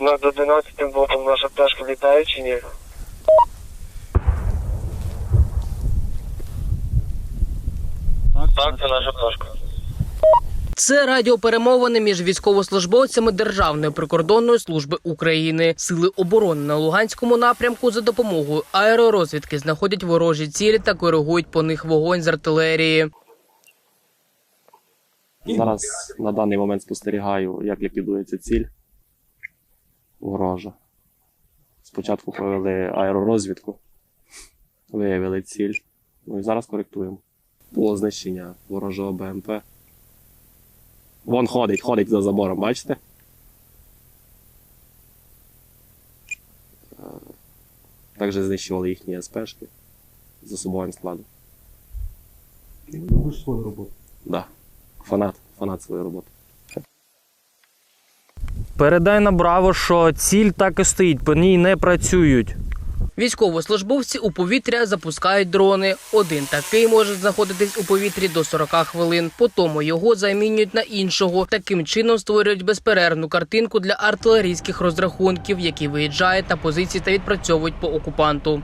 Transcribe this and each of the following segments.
Над 11 ботом наша пташка літає чи ні? Так, це наша пташка. Це радіоперемовини між військовослужбовцями Державної прикордонної служби України. Сили оборони на Луганському напрямку за допомогою аеророзвідки знаходять ворожі цілі та коригують по них вогонь з артилерії. Зараз на даний момент спостерігаю, як ліквідується ціль ворожа. Спочатку провели аеророзвідку, виявили ціль. Ну і зараз коректуємо. Було знищення ворожого БМП. Вон ходить, ходить за забором, бачите? Е, Також знищували їхні СПшки з особовим складом. Робиш свою роботу. Да. Фанат, фанат своєї роботи. Передай на браво, що ціль так і стоїть, по ній не працюють. Військовослужбовці у повітря запускають дрони. Один такий може знаходитись у повітрі до 40 хвилин. Потім його замінюють на іншого. Таким чином створюють безперервну картинку для артилерійських розрахунків, які виїжджають на позиції та відпрацьовують по окупанту.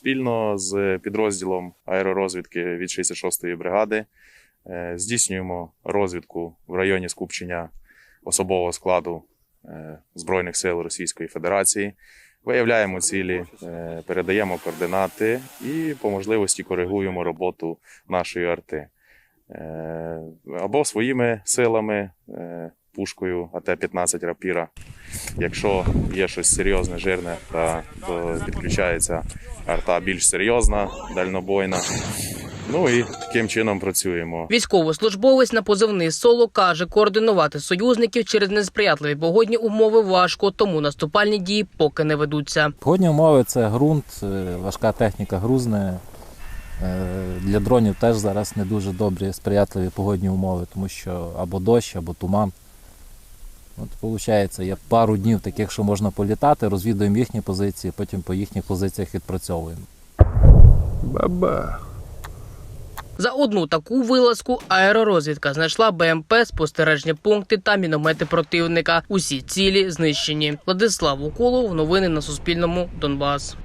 Спільно з підрозділом аеророзвідки від 66-ї бригади е, здійснюємо розвідку в районі скупчення особового складу е, Збройних сил Російської Федерації. Виявляємо цілі, е, передаємо координати і по можливості коригуємо роботу нашої арти. Або своїми силами, пушкою АТ-15 рапіра. Якщо є щось серйозне, жирне, та, то підключається арта більш серйозна, дальнобойна. Ну і таким чином працюємо. Військовослужбовець на позивний соло каже, координувати союзників через несприятливі погодні умови важко, тому наступальні дії поки не ведуться. Погодні умови це ґрунт, е, важка техніка грузне. Е, Для дронів теж зараз не дуже добрі сприятливі погодні умови, тому що або дощ, або туман. От, виходить, є пару днів таких, що можна політати, розвідуємо їхні позиції, потім по їхніх позиціях відпрацьовуємо. За одну таку вилазку аеророзвідка знайшла БМП, спостережні пункти та міномети противника. Усі цілі знищені. Владислав Уколов. Новини на Суспільному. Донбас.